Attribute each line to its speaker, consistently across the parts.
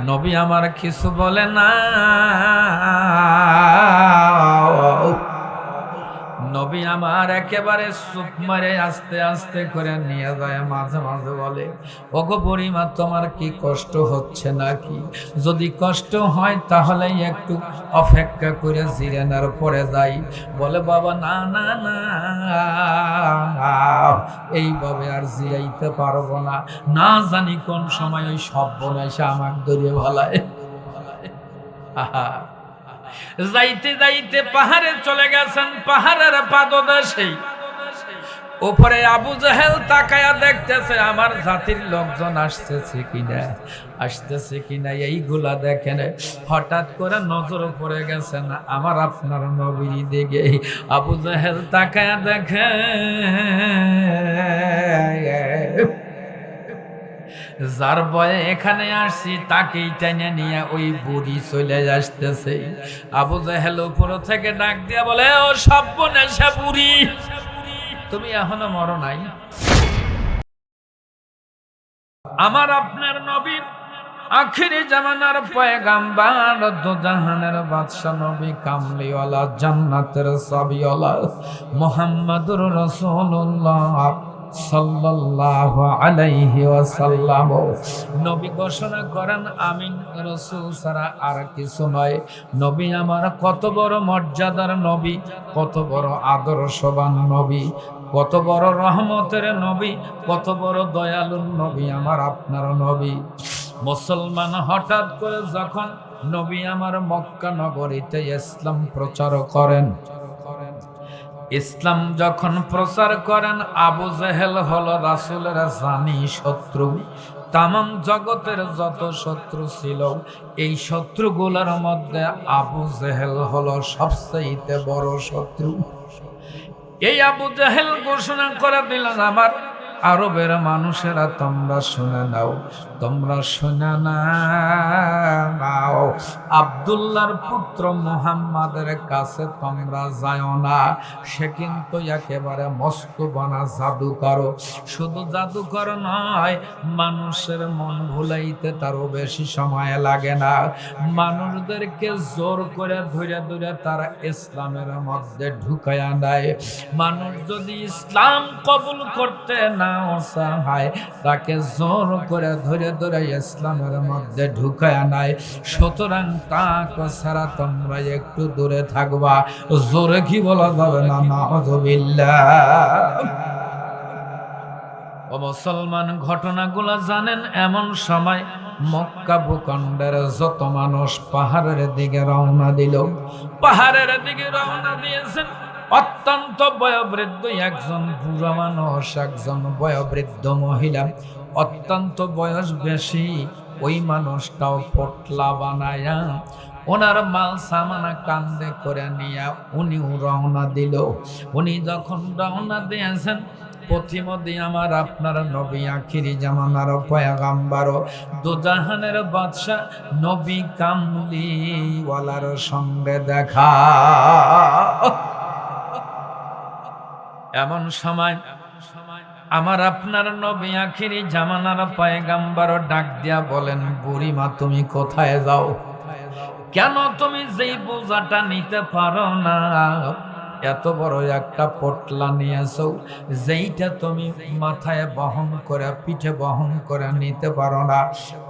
Speaker 1: নবী আমার কিছু বলে না। নবী আমার একেবারে সুপ মারে আস্তে আস্তে করে নিয়ে যায়, মাঝে মাঝে বলে, ওগো বুড়িমা, তোমার কি কষ্ট হচ্ছে নাকি? যদি কষ্ট হয় তাহলে একটু অপেক্ষা করে জিরেনার পরে যাই। বলে, বাবা, না না না, এইভাবে আর জিরাইতে পারব না। না জানি কোন সময় ওই সব বনাইসে আমাকে ধরিয়ে ভালায় আহা যাইতে যাইতে পাহাড়ে চলে গেছেন, পাহাড়ের পাদদেশেই ওপরে আবু জাহেল তাকায়া দেখতেছে, আমার জাতির লোকজন আসতেছে কিনা আসতেছে কিনা, এইগুলা দেখেন, হঠাৎ করে নজর পড়ে গেছেন আমার আপনার নবীর দিকে। আবু জাহেল তাকায়া দেখে যার বয়ে এখানে আসছি তাকেই টেনে নিয়ে ওই বুড়ি চলে আসতেছে আবু জাহেল উপর থেকে ডাক দিয়া বলে, ও সব্য নেশা বুড়ি, তুমি এখনও মরো নাই। আমার আপনার নবী আখিরি জামানার পয়গাম্বার, দুজাহানের বাদশা নবী কামলিওয়ালা, জান্নাতের সাবিওয়ালা, মোহাম্মদুর রাসূলুল্লাহ। সাল্লাল্লাহু আলাইহি ওয়াসাল্লাম। নবী ঘোষণা করেন, আমিন, রাসূল ছাড়া আর কিছু নয়। নবী আমার কত বড় মর্যাদার নবী, কত বড় আদর্শবান নবী, কত বড় রহমতের নবী, কত বড় দয়ালু নবী আমার আপনার নবী। মুসলমান হঠাৎ করে যখন নবী আমার মক্কা নগরীতে ইসলাম প্রচার করেন ইসলাম যখন প্রচার করেন, আবু জেহেল হল রাসুলের জানি শত্রু। তামাম জগতের যত শত্রু ছিল, এই শত্রুগুলোর মধ্যে আবু জেহেল হল সবচেয়ে বড় শত্রু। এই আবু জেহেল ঘোষণা করে দিলেন, আমার আরবের মানুষেরা, তোমরা শুনে নাও, তোমরা শুনে নাও। আবদুল্লার পুত্র মুহাম্মাদের কাছে তোমরা যাও না, সে কিন্তু একেবারে মস্ত বানা জাদুকর। শুধু জাদুকর নয়, মানুষের মন ভুলাইতে তারও বেশি সময় লাগে না। মানুষদেরকে জোর করে ধরে ধরে তারা ইসলামের মধ্যে ঢুকায়া দেয় মানুষ যদি ইসলাম কবুল করতে না চায় তাকে জোর করে ধরে ধরে ইসলামের মধ্যে ঢুকায়া নেয় সুতরাং তাকে ছাড়া তোমরা একটু দূরে থাকবা। জোরে কি বলা যাবে না? ও মুসলমান, ঘটনাগুলো জানেন এমন সময় মক্কা ভূখণ্ডের যত মানুষ পাহাড়ের দিকে রওনা দিল, পাহাড়ের দিকে রওনা দিয়েছেন। অত্যন্ত বয়োবৃদ্ধ একজন বুড়া মানুষ, একজন বয়োবৃদ্ধ মহিলা। অত্যন্ত বয়স বেশি। ওই মানুষটাও পটলা বানায়া ওনার মাল সামানা কান্দে করে নিয়ে উনিও রওনা দিল। উনি যখন রওনা দিয়েছেন, পথিমধ্যে আমার আপনার নবী আখিরি জামানার পয়াগাম্বার দুজাহানের বাদশাহ নবী কামলিওয়ালার সঙ্গে দেখা। এমন সময় আমার আপনার নবী আখিরি জামানার পয়গাম্বার ডাক দিয়া বলেন, বুড়িমা, তুমি কোথায় যাও? কেন তুমি যেই বোঝাটা নিতে পারো না? এত বড় একটা পটলা নিয়েছো, যেইটা তুমি মাথায় বহন করে, পিঠে বহন করে নিতে পারো না।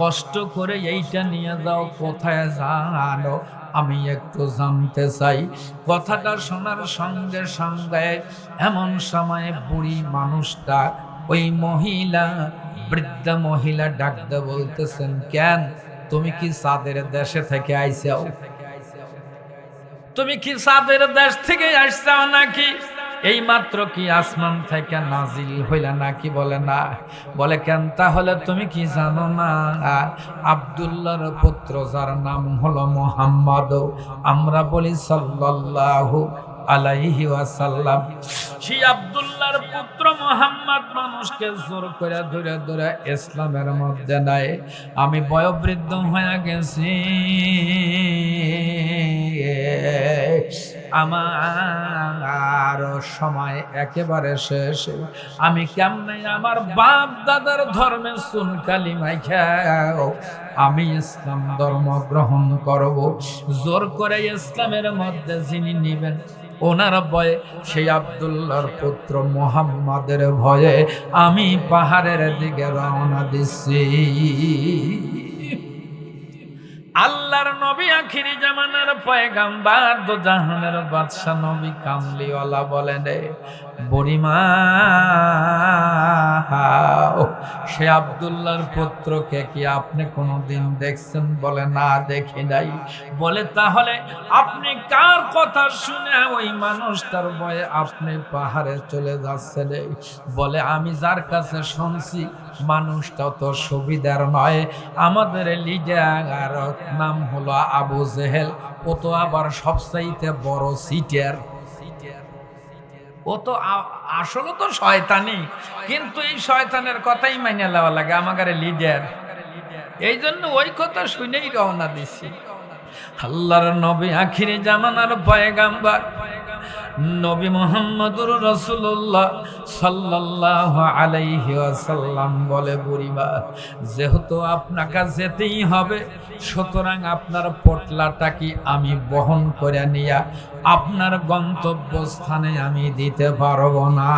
Speaker 1: কষ্ট করে এইটা নিয়ে যাও, কোথায় জানো? আমি একটু জানতে চাই, কথাটা শোনার সঙ্গে সঙ্গে এমন সময় বুড়ি মানুষটা ওই মহিলা, বৃদ্ধ মহিলা ডাকতে বলতেছেন, কেন? তুমি কি সাদের দেশে থেকে আইসাও? তুমি কি সাদের দেশ থেকে আসছাও নাকি? এই মাত্র কি আসমান থেকে নাজিল হইলা নাকি বলে না? বলে কেন? তাহলে তুমি কি জানো না? আবদুল্লাহর পুত্র যার নাম হলো মোহাম্মদ, আমরা বলি সাল্লাল্লাহু আলাইহি ওয়াসাল্লাম। সেই আব্দুল্লাহর পুত্র মোহাম্মদ মানুষকে জোর করে ধরে ধরে ইসলামের মধ্যে নাই আমি বয়োবৃদ্ধ হয়ে গেছি। আমার সময় একেবারে শেষ। আমি কেমনে আমার বাপ দাদার ধর্মে সুন কালিমাই খাও আমি ইসলাম ধর্ম গ্রহণ করব। জোর করে ইসলামের মধ্যে যিনি নিবেন, ওনার ভয়ে, সেই আবদুল্লাহর পুত্র মোহাম্মদের ভয়ে আমি পাহাড়ের দিকে রওনা দিচ্ছি। আল্লাহর নবী আখিরি জামানার পয়গাম্বার দো জাহানের বাদশা নবী কামলিওয়ালা বলেন রে বুড়িমা সে আবদুল্লাহর পুত্রকে কি আপনি কোনোদিন দেখছেন বলে না দেখি নাই? বলে, তাহলে আপনি কার কথা শুনে ওই মানুষটার ভয়ে আপনি পাহাড়ে চলে যাচ্ছেন? বলে, আমি যার কাছে শুনছি মানুষটা তো সুবিধার নয়। আমাদের লিডার নাম হলো আবু জেহেল। ও তো আবার সবচাইতে বড় সিটার। ও তো আসলে তো শয়তানি, কিন্তু এই শয়তানের কথাই মাইনে নেওয়া লাগে আমাদের লিডার। এই জন্য ওই কথা শুনেই রওনা দিছি। আল্লাহর নবী আখিরি জামানার পয়গাম্বার। নবী মোহাম্মদুর রসুল্লাহ সাল্লাল্লাহু আলাইহি ওয়াসাল্লাম বলে বুড়িবা যেহেতু আপনাকে যেতেই হবে, সুতরাং আপনার পটলাটা কি আমি বহন করে নিয়া আপনার গন্তব্যস্থানে আমি দিতে পারব না?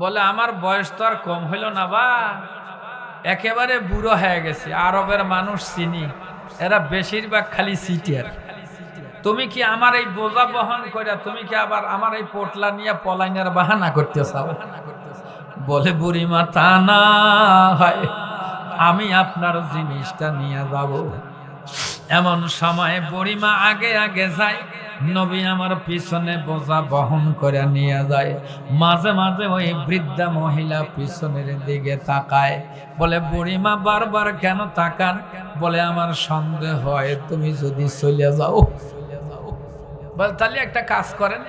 Speaker 1: বলে, আমার বয়স তো আর কম হইল না বা? একেবারে বুড়ো হয়ে গেছে, আরবের মানুষ চিনি, এরা বেশিরভাগ খালি সিটিয়ার। তুমি কি আমার এই বোঝা বহন করে তুমি কি আবার আমার এই পোটলা নিয়ে পলাইনের বাহানা করতে চাও বলে বুড়িমা তা না হয়, আমি আপনার জিনিসটা নিয়ে যাব। এমন সময় বুড়িমা আগে আগে যায়, নবী আমার পিছনে বোঝা বহন করে নিয়ে যায়। মাঝে মাঝে ওই বৃদ্ধা মহিলা পিছনের দিকে তাকায়, বলে, বুড়িমা, বারবার কেন তাকান? বলে, আমার সন্দেহ হয়, তুমি যদি চলে যাও। বল, তাহলে একটা কাজ করেন।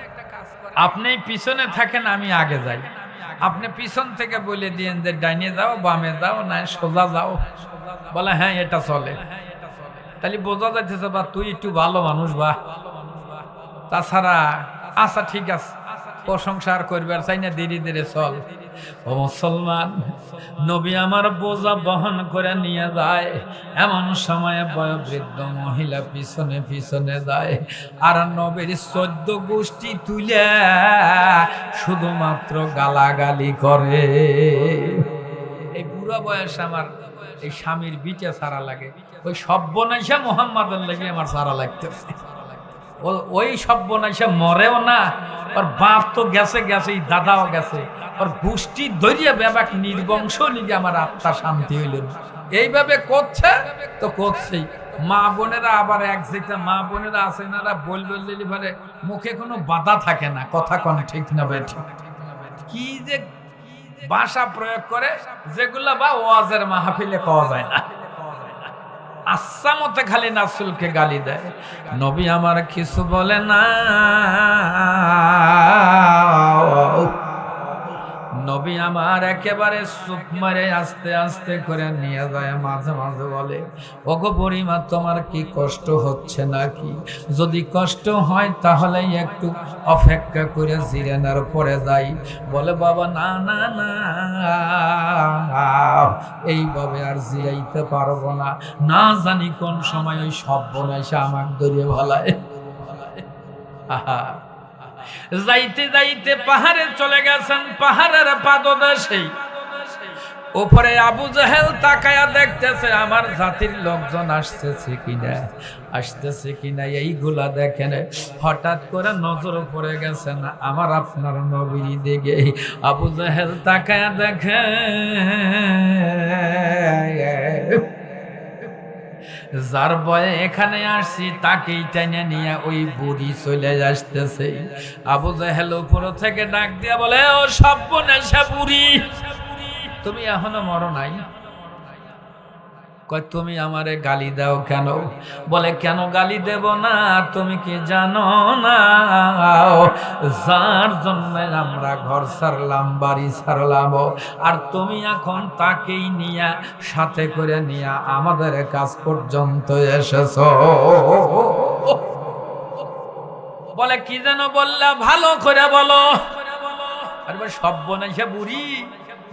Speaker 1: আপনি পিছনে থাকেন, আমি আগে যাই। আপনি পিছন থেকে বলে দিয়েন যে, ডাইনে যাও, বামে যাও, না, সোজা যাও। বলে হ্যাঁ এটা চলে। তাহলে বোঝা যাইতেছে, বা, তুই একটু ভালো মানুষ, বা। তাছাড়া আচ্ছা ঠিক আছে, প্রশংসা আর করবার চাই না ধীরে ধীরে চল। ও মুসলমান, নবী আমার বোঝা বহন করে নিয়ে যায়। এমন সময়ে বয়োবৃদ্ধ মহিলা পিছনে পিছনে যায় আর নবীর চোদ্দ গোষ্ঠী তুলে শুধুমাত্র গালাগালি করে। এই বুড়া বয়স আমার এই স্বামীর বিচে সারা লাগে। ওই সব্যনাইশা মোহাম্মদের লাগে আমার সারা লাগতেছে। ওই সব্যনাইশা মরেও না ওর বাপ তো গেছে গেছে দাদাও গেছে। ওর গোষ্ঠী দরিয়া ব্যাপাক নির্বংশ নিয়ে আমার আত্মা শান্তি হইল। এইভাবে করছে, তো করছেই। মা বোনেরা আবার এক যেটা মা বোনেরা আছে না বল বললে মানে মুখে কোনো বাধা থাকে না, কথা কোন, ঠিক না বেঠিক কি যে ভাষা প্রয়োগ করে, যেগুলা বা ওয়াজের মাহফিলে পাওয়া যায় না। আচ্ছা মতে খালি নাসুলকে গালি দেয়। নবী আমার কিছু বলে না। নবী আমার একেবারে সুপ মারে আস্তে আস্তে করে নিয়ে যায়, মাঝে মাঝে বলে, ওগো বুড়িমা, তোমার কি কষ্ট হচ্ছে নাকি? যদি কষ্ট হয় তাহলে একটু অপেক্ষা করে জিরেনার পরে যাই। বলে, বাবা, না না না, এইভাবে আর জিরাইতে পারব না। না জানি কোন সময় ওই সব বনাইসা আমাকে ধরিয়ে ভালায় আহা যাইতে যাইতে পাহাড়ে চলে গেছেন, পাহাড়ের পাদদেশেই উপরে আবু জাহেল তাকায়া দেখতেছে, আমার জাতির লোকজন আসতেছে কিনা? আসতেছে কিনা? এইগুলা দেখেন, হঠাৎ করে নজর পড়ে গেছেন আমার আপনার নবীর দিকে। আবু জাহেল তাকায়া দেখে যার বয়ে এখানে আসছি তাকেই টেনে নিয়ে ওই বুড়ি চলে আসতেছে। আবু জাহেল উপর থেকে ডাক দিয়া বলে, ও সব নেশা বুড়ি, তুমি এখনও মরো নাই? কয়, তুমি আমারে গালি দাও কেন? বলে, কেন গালি দেব না? তুমি কি জানো না? যার জন্য আমরা ঘর সারলাম, বাড়ি সারলাম, আর তুমি এখন তাকেই নিয়া, সাথে করে নিয়া আমাদের কাজ পর্যন্ত এসেছ। বলে, কি যেন বললা? ভালো করে বলো। আরে সব্য নাই সে বুড়ি।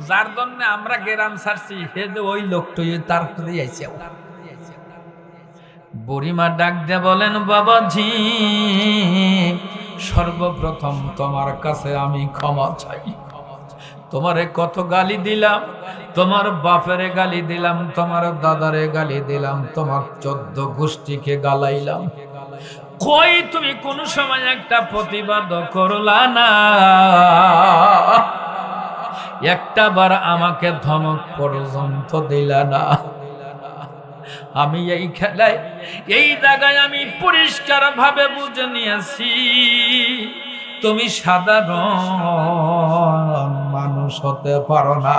Speaker 1: যার জন্য আমরা গেরাম ছাড়ছি হে যে ওই লোকটাই তার করে আইছে। বুড়িমা ডাক দিয়ে বলেন, বাবাজি, সর্বপ্রথম তোমার কাছে আমি ক্ষমা চাই। তোমারে কত গালি দিলাম, তোমার বাপেরে গালি দিলাম, তোমার দাদারে গালি দিলাম, তোমার চোদ্দ গোষ্ঠীকে গালাইলাম। কই তুমি কোন সময় একটা প্রতিবাদ করলা না? একটা বার আমাকে ধমক পর্যন্ত দিলা না। আমি এই খেলায়, এই জায়গায় আমি পরিষ্কার ভাবে বুঝে নিয়েছি, তুমি সাধারণ মানুষ হতে পারো না।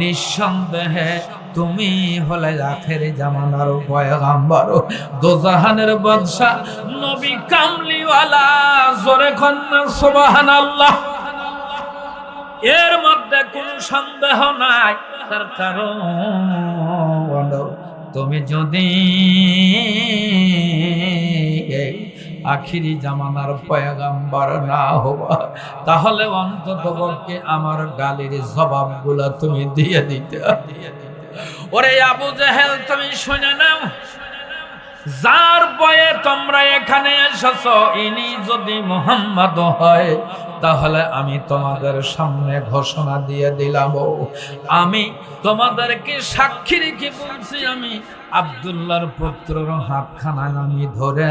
Speaker 1: নিঃসন্দেহে তুমি হলে আখের জামানার পয়গাম্বর। দোজাহানের বাদশাহ নবী কামলিওয়ালা, জোরে খন্না সুবহানাল্লাহ। এর মধ্যে কোনো সন্দেহ নাই। তার কারণ তুমি যদি আখিরি জামানার পয়গাম্বার না হবা তাহলে অন্তত পক্ষে আমার গালির জবাবগুলা তুমি দিয়ে দিতে। ওরে আবু জাহেল, তুমি শুনে নাও, যার বয়ে তোমরা এখানে এসেছ, ইনি যদি মোহাম্মদ হয় তাহলে আমি তোমাদের সামনে ঘোষণা দিয়ে দিলাম। আমি তোমাদেরকে সাক্ষী রেখে বলছি, আমি আবদুল্লাহর পুত্রর হাতখানায় আমি ধরে,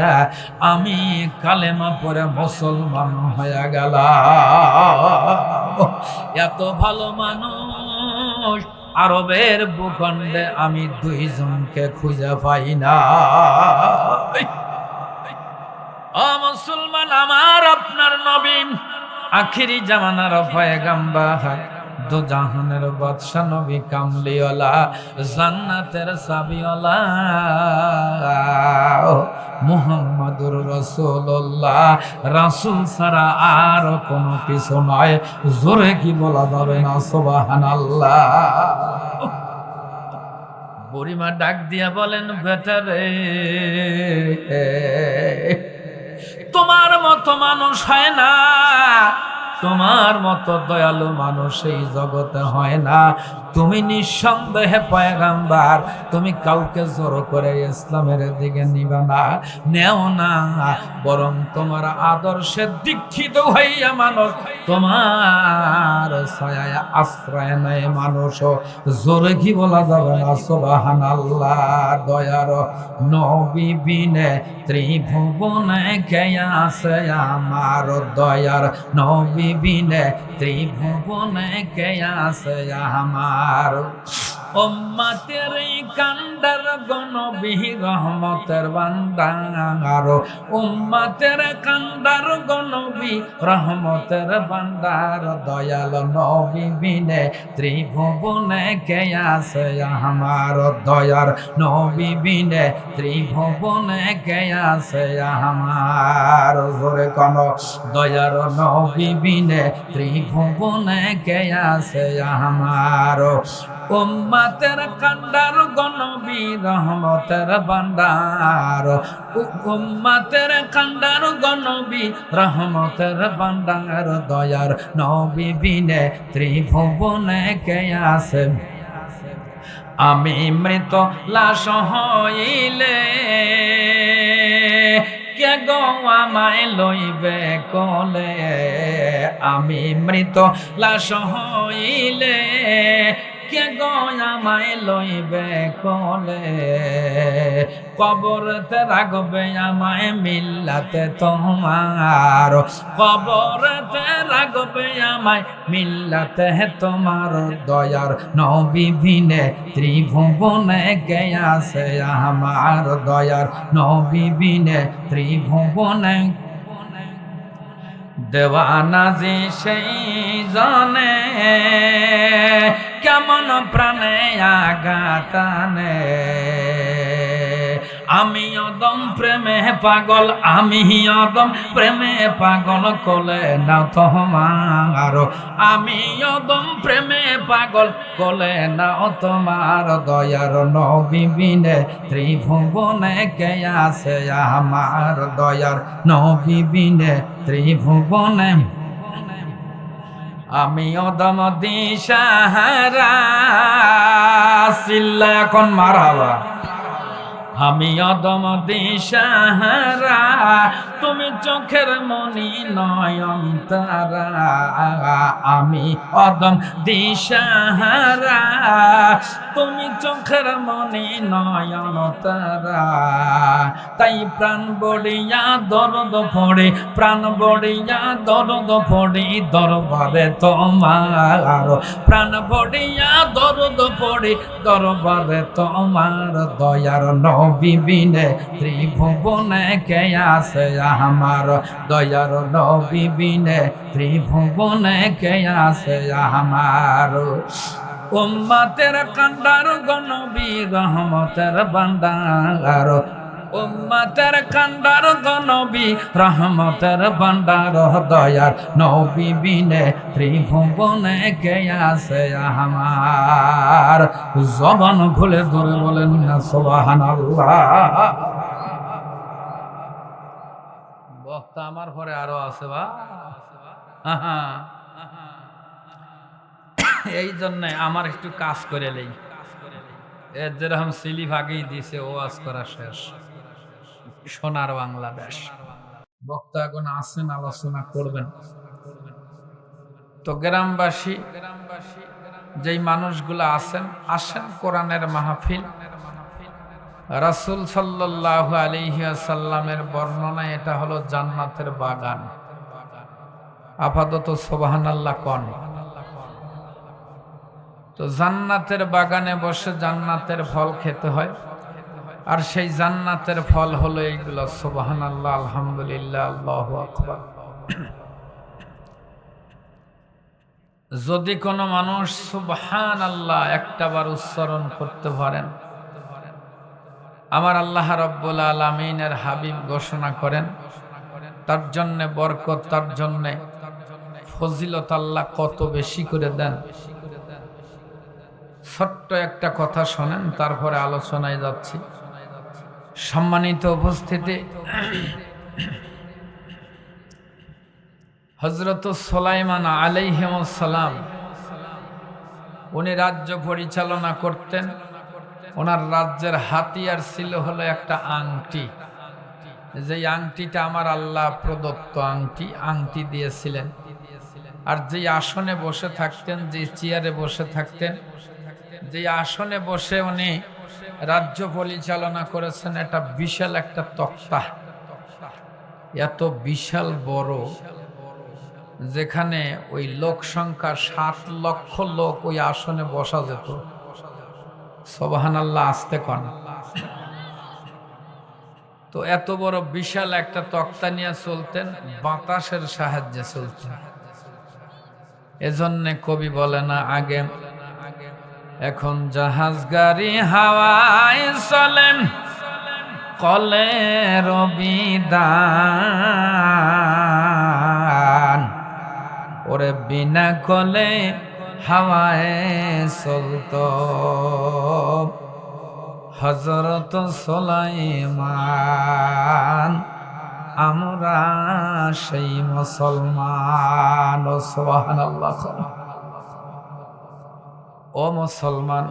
Speaker 1: আমি কালেমা পরে মুসলমান হয়ে গেল এত ভালো মানুষ, আরবের ভূখণ্ডে আমি দুইজনকে খুঁজে পাই না মুসলমান, আমার আপনার নবীন আখিরি জামানার পয়গাম্বার দু জাহানের বাদশা নবী কামলিওয়ালা, জান্নাতের সাবিওয়ালা, মুহাম্মাদুর রাসূলুল্লাহ। রাসূল ছাড়া আর কোনো কিছু নয়। জোরে কি বলা যাবে না, সুবহানাল্লাহ। বুড়িমা ডাক দিয়া বলেন বেটারে তোমার মতো মানুষ হয় না। তোমার মতো দয়ালু মানুষ এই জগতে হয় না। তুমি নিঃসন্দেহে পয়গাম্বার, তুমি কাউকে জোর করে ইসলামের দিকে নিবে না, নেও না, বরং তোমার আদর্শে দীক্ষিত হইয়া মানুষ, তোমার ছায়া আশ্রয় নেয় মানুষ। জোরে কি বলা যাবে না? সোবাহান আল্লাহ দয়ার নবী বিনে ত্রিভুবনে কে আছে আমার দয়ার নবী বিনে ত্রিভুবনে কে আমার Aro. উম্মতের কান্ডার গণবি রহমতের বান্দার, উম্মতের কান্ডার গণবি রহমতের বান্দার, দয়াল নবী বিনে ত্রিভুবনে কে আছে আমার দয়ার নবী বিনে ত্রিভুবনে কে আছে আমার? জোরে কোন, দয়ার নবী বিনে ত্রিভুবনে কে আছে আমার? উম্মাতের কান্ডার গনবী রহমতের বান্দার উম্মাতের কান্ডার গনবী রহমতের বান্দার দয়ার নবী বিনে ত্রিভুবনে কে আছে আমি মৃত লাশ হইলে কে গো আমায় লইবে কলে? আমি মৃত লাশ হইলে কে গো আমায় লইবে কলে? কবরতে রাখবে আমায় মিল্লাতে তোমার। কবরতে রাখবে আমায় মিল্লাতে তোমার। দয়ার নবী বিনে ত্রিভুবনে কে আছে আমার। দয়ার নবী বিনে ত্রিভুবনে দেওয়ানা যে সেই জনে কেমন প্রাণে আগাতানে আমি অদম প্রেমে পাগল, আমি অদম প্রেমে পাগল, কলে না তোমার। আমি অদম প্রেমে পাগল, কলে না তোমার। দয়ার নবী বিনে ত্রিভুবনে কে আছে আমার? দয়ার নবী বিনে ত্রিভুবনে। আমি অদম দিশাহারা, সিল্লা এখন মারাবা। আমি অদম দিশাহারা, তুমি চোখের মনি নয়ন তারা আমি অদম দিশাহারা, তুমি চোখের মনি নয়ন তারা তাই প্রাণ বড়িয়া দরদ পড়ে প্রাণ বড়িয়া দরদ পড়ে দরবারে তোমার। প্রাণ বড়িয়া দরদ পড়ে দরবারে তোমার, দয়ার নবী বিনে ত্রিভুবনে কে আছে আমার? দয়ার বিবিনে বিনে ত্রিভুবনে কে আছে আমার? উম্মাতের কান্ডার গনবী রহমতের বান্দার উম্মাতের কান্ডার গনবী রহমতের বান্দার দয়ার নবী বিনে ত্রিভুবনে কে আছে আমার। জবান খুলে ধরে বলেন না, সুবহানাল্লাহ। বক্তা আমার ঘরে আরও আছে বা? এই জন্য আমার একটু কাজ করে নেই। এর যেরকম সিলিপ আগেই দিছে ও আজ করা শেষ। সোনার বাংলাদেশ বক্তাগণ আসেন আলোচনা করবেন। তো গ্রামবাসী, যেই মানুষগুলো আছেন, আসেন কোরআনের মাহফিল। রাসুল সাল্লাহ আলিহাসাল্লামের বর্ণনা, এটা হলো জান্নাতের বাগান। আপাতত সোবাহান আল্লাহ কন? তো জান্নাতের বাগানে বসে জান্নাতের ফল খেতে হয়। আর সেই জান্নাতের ফল হলো এইগুলো। সোবাহান আল্লাহ আলহামদুলিল্লাহ, আল্লাহ আকবর। যদি কোনো মানুষ সুবহান আল্লাহ একটাবার উচ্চারণ করতে পারেন, আমার আল্লাহ রব্বুল আলমিনের হাবিব ঘোষণা করেন, তার জন্যে বরকত, তার জন্যে ফজিলত আল্লাহ কত বেশি করে দেন। ছোট্ট একটা কথা শোনেন, তারপরে আলোচনায় যাচ্ছি। সম্মানিত উপস্থিতি। হজরত সোলাইমান আলাইহিমসালাম উনি রাজ্য পরিচালনা করতেন। ওনার রাজ্যের হাতিয়ার ছিল হলো একটা আংটি। যে আংটিটা আমার আল্লাহ প্রদত্ত আংটি আংটি দিয়েছিলেন। আর যে আসনে বসে থাকতেন যে চেয়ারে বসে থাকতেন যে আসনে বসে উনি রাজ্য পরিচালনা করেছেন এটা বিশাল একটা তক্তা। এত বিশাল বড়, যেখানে ওই লোক সংখ্যা সাত লক্ষ লোক ওই আসনে বসা যেত। সবাহান আল্লাহ আসতে কন। তো এত বড় বিশাল একটা তক্তা নিয়ে চলতেন, বাতাসের সাহায্যে চলতেন। এজন্য কবি বলে না, আগে এখন জাহাজ গাড়ি হাওয়ায় চলেন কলে রবিদান ওরে বিনা কলে হাওয়ায় চলত। হজরত সোলাইমান, আমরা সেই মুসলমান সোহান ও মুসলমান